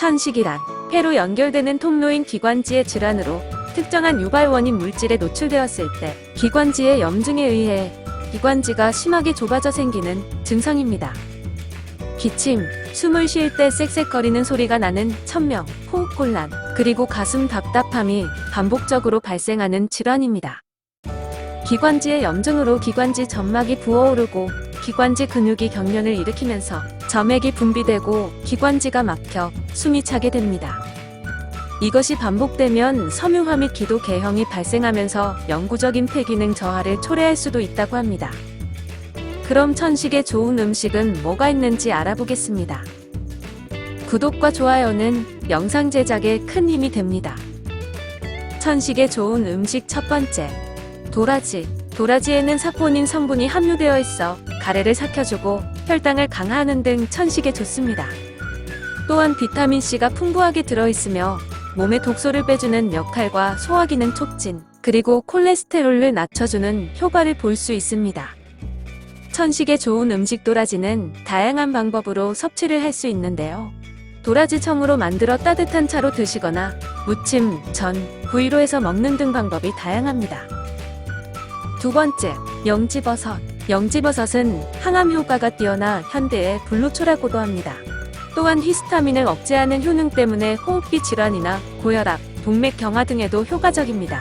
천식이란 폐로 연결되는 통로인 기관지의 질환으로 특정한 유발 원인 물질에 노출되었을 때 기관지의 염증에 의해 기관지가 심하게 좁아져 생기는 증상입니다. 기침, 숨을 쉴 때 쌕쌕거리는 소리가 나는 천명, 호흡곤란, 그리고 가슴 답답함이 반복적으로 발생하는 질환입니다. 기관지의 염증으로 기관지 점막이 부어오르고 기관지 근육이 경련을 일으키면서 점액이 분비되고 기관지가 막혀 숨이 차게 됩니다. 이것이 반복되면 섬유화 및 기도 개형이 발생하면서 영구적인 폐기능 저하를 초래할 수도 있다고 합니다. 그럼 천식에 좋은 음식은 뭐가 있는지 알아보겠습니다. 구독과 좋아요는 영상 제작에 큰 힘이 됩니다. 천식에 좋은 음식 첫 번째. 도라지. 도라지에는 사포닌 성분이 함유되어 있어 가래를 삭혀주고 혈당을 강화하는 등 천식에 좋습니다. 또한 비타민C가 풍부하게 들어있으며 몸의 독소를 빼주는 역할과 소화 기능 촉진, 그리고 콜레스테롤을 낮춰주는 효과를 볼 수 있습니다. 천식에 좋은 음식 도라지는 다양한 방법으로 섭취를 할 수 있는데요. 도라지 청으로 만들어 따뜻한 차로 드시거나 무침, 전, 구이로 해서 먹는 등 방법이 다양합니다. 두 번째, 영지버섯. 영지버섯은 항암 효과가 뛰어나 현대의 불로초라고도 합니다. 또한 히스타민을 억제하는 효능 때문에 호흡기 질환이나 고혈압, 동맥 경화 등에도 효과적입니다.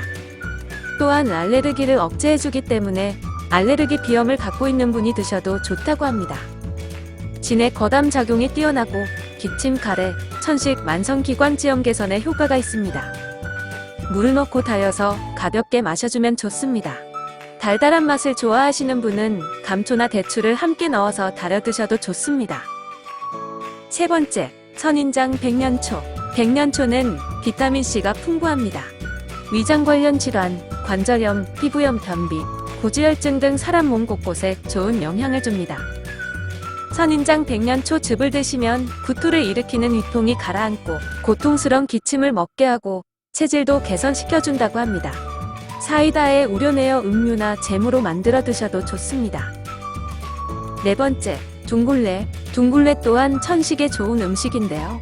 또한 알레르기를 억제해주기 때문에 알레르기 비염을 갖고 있는 분이 드셔도 좋다고 합니다. 진의 거담 작용이 뛰어나고 기침, 가래, 천식, 만성 기관지염 개선에 효과가 있습니다. 물을 넣고 달여서 가볍게 마셔주면 좋습니다. 달달한 맛을 좋아하시는 분은 감초나 대추를 함께 넣어서 달여 드셔도 좋습니다. 세 번째, 선인장 백년초. 백년초는 비타민C가 풍부합니다. 위장 관련 질환, 관절염, 피부염 변비, 고지혈증 등 사람 몸 곳곳에 좋은 영향을 줍니다. 선인장 백년초 즙을 드시면 구토를 일으키는 위통이 가라앉고 고통스러운 기침을 먹게 하고 체질도 개선시켜준다고 합니다. 사이다에 우려내어 음료나 잼으로 만들어 드셔도 좋습니다. 네 번째, 둥굴레. 둥굴레 또한 천식에 좋은 음식인데요.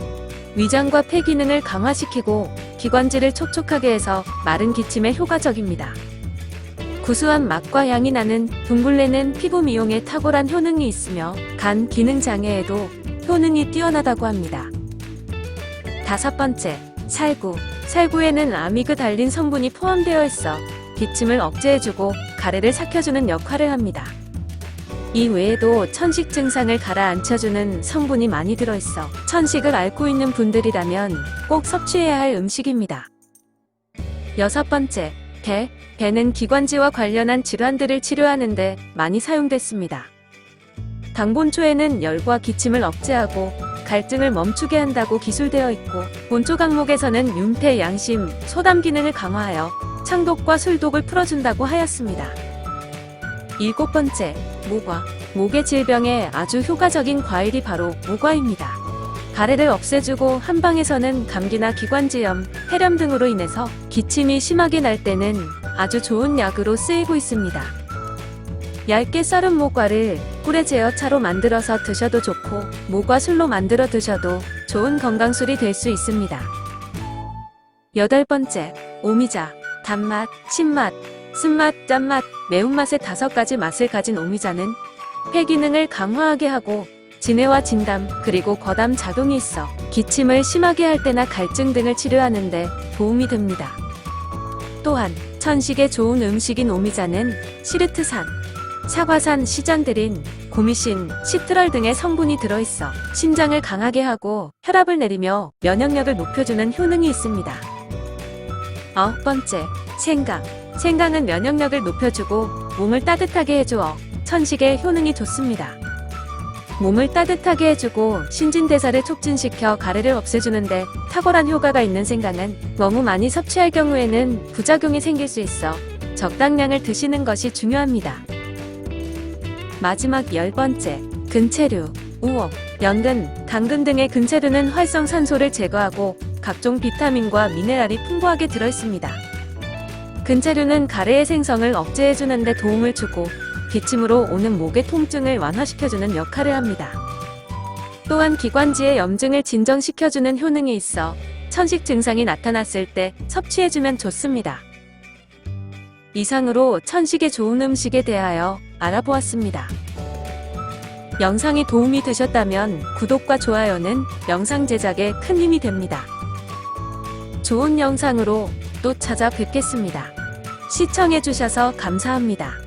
위장과 폐 기능을 강화시키고 기관지를 촉촉하게 해서 마른 기침에 효과적입니다. 구수한 맛과 향이 나는 둥굴레는 피부 미용에 탁월한 효능이 있으며 간 기능 장애에도 효능이 뛰어나다고 합니다. 다섯 번째, 살구. 살구에는 아미그 달린 성분이 포함되어 있어 기침을 억제해주고 가래를 삭혀주는 역할을 합니다. 이 외에도 천식 증상을 가라앉혀주는 성분이 많이 들어있어 천식을 앓고 있는 분들이라면 꼭 섭취해야 할 음식입니다. 여섯 번째, 배. 배는 기관지와 관련한 질환들을 치료하는데 많이 사용됐습니다. 당본초에는 열과 기침을 억제하고 갈증을 멈추게 한다고 기술되어 있고 본초 강목에서는 윤폐, 양심, 소담 기능을 강화하여 창독과 술독을 풀어준다고 하였습니다. 일곱 번째, 모과. 목의 질병에 아주 효과적인 과일이 바로 모과입니다. 가래를 없애주고 한방에서는 감기나 기관지염, 폐렴 등으로 인해서 기침이 심하게 날 때는 아주 좋은 약으로 쓰이고 있습니다. 얇게 썰은 모과를 꿀에 재어 차로 만들어서 드셔도 좋고 모과 술로 만들어 드셔도 좋은 건강술이 될 수 있습니다. 여덟 번째, 오미자. 단맛, 신맛, 쓴맛, 짠맛, 매운맛의 다섯 가지 맛을 가진 오미자는 폐 기능을 강화하게 하고 진해와 진담 그리고 거담 작용이 있어 기침을 심하게 할 때나 갈증 등을 치료하는데 도움이 됩니다. 또한 천식에 좋은 음식인 오미자는 시르트산, 사과산 시잔들인 고미신, 시트럴 등의 성분이 들어있어 심장을 강하게 하고 혈압을 내리며 면역력을 높여주는 효능이 있습니다. 아홉 번째, 생강. 생강은 면역력을 높여주고 몸을 따뜻하게 해주어 천식에 효능이 좋습니다. 몸을 따뜻하게 해주고 신진대사를 촉진시켜 가래를 없애주는데 탁월한 효과가 있는 생강은 너무 많이 섭취할 경우에는 부작용이 생길 수 있어 적당량을 드시는 것이 중요합니다. 마지막 열 번째, 근체류, 우억, 연근, 당근 등의 근체류는 활성산소를 제거하고 각종 비타민과 미네랄이 풍부하게 들어있습니다. 근체류는 가래의 생성을 억제해주는 데 도움을 주고 기침으로 오는 목의 통증을 완화시켜주는 역할을 합니다. 또한 기관지의 염증을 진정시켜주는 효능이 있어 천식 증상이 나타났을 때 섭취해주면 좋습니다. 이상으로 천식에 좋은 음식에 대하여 알아보았습니다. 영상이 도움이 되셨다면 구독과 좋아요는 영상 제작에 큰 힘이 됩니다. 좋은 영상으로 또 찾아뵙겠습니다. 시청해주셔서 감사합니다.